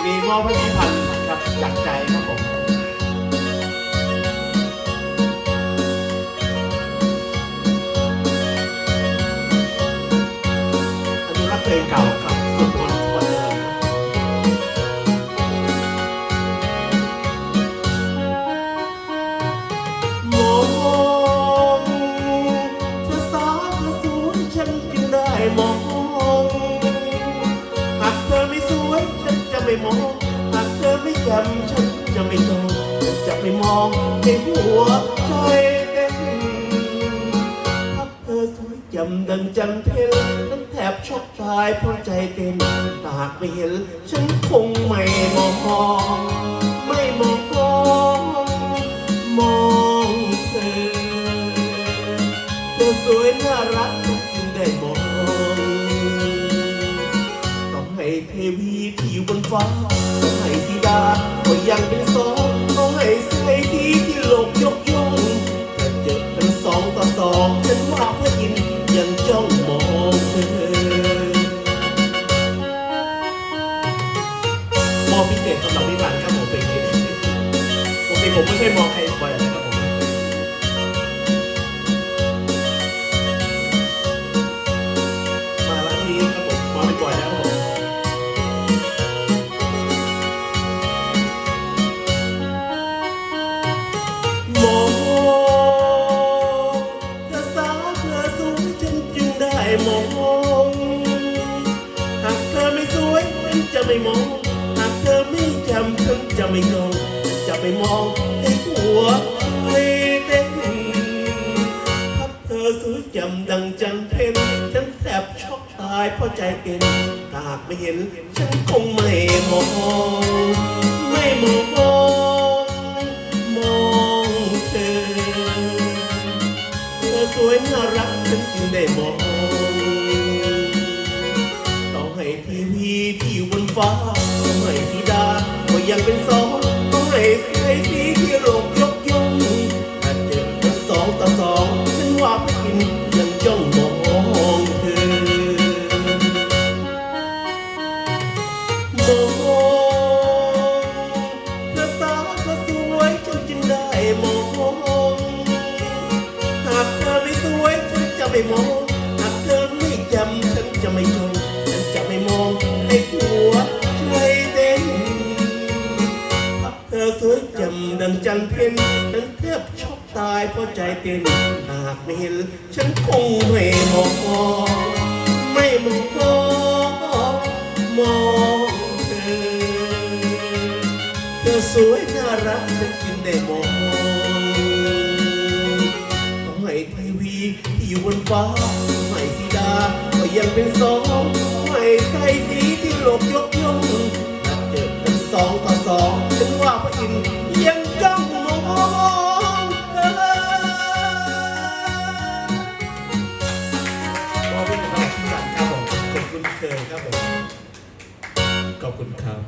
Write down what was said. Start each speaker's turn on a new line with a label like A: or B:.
A: งนี้มอบให้พี่พันธ์ครับจากใจครับผมอนุรักษ์เพลงเก่าครับสุดมนต์วันเดิมมองเธอสาวเธอสวยฉันจึงได้มอง ไม่มอง หากเธอไม่จำฉันจะไม่จองฉันจะไม่มองในหัวใจเต้นถ้าเธอสวยจำดังจันเพลนั้นแทบช็อกตายเพราะใจเต้นหากไม่เห็น ฉันคงไม่มอง ไม่มองมองมองเธอเธอสวยน่ารักจึงได้มอง เทวีที่อยู่บนฟ้าต้องให้สีดาก็ยังเป็นสองต้องให้ใส่สีที่โลกยกย่องถ้าเจอเป็นสองต่อสองฉันว่าพระอินทร์ยังจ้องมองเธอมองพิเศษสำหรับพี่บันครับผมเพลงนี้ปกติผมไม่เคยมองใครบ่อย มอง หากเธอไม่สวยฉันจะไม่มอง หากเธอไม่จำฉันจะไม่ยอมจะไม่มองให้หัวใจเต้นถ้าเธอสวยจำดังจันเพนฉันแทบช็อกตายเพราะใจเป็นถ้าหากไม่เห็นฉันคงไม่มอง ไม่มองมองเธอ เธอสวยน่ารักฉันจึงได้มอง ฟ้าต้องให้สีดา ก็ยังเป็นสองต้องให้ใส่สีที่โลกยกย่องถ้าเจอกันสองต่อสองฉันว่าพระอินยังจ้องมองเธอมองเธอสาวเธอสวยฉันจึงได้มองหากเธอไม่สวยฉันจะไม่มองหากเธอไม่จำฉันจะไม่จอ จันเพนฉันแทบชอกตายเพราะใจเต้นหากไม่เห็น ฉันคงไม่มองไม่มองมองเธอเธอสวยน่ารักฉันจึงได้มองต้องให้ทีวีที่อยู่บนฟ้าต้องให้สีดาก็ยังเป็นสองต้องให้ใส่สีที่โลกยกย่องถ้าเจอเป็นสองต่อสองฉันว่าพออิน อบคุณครับ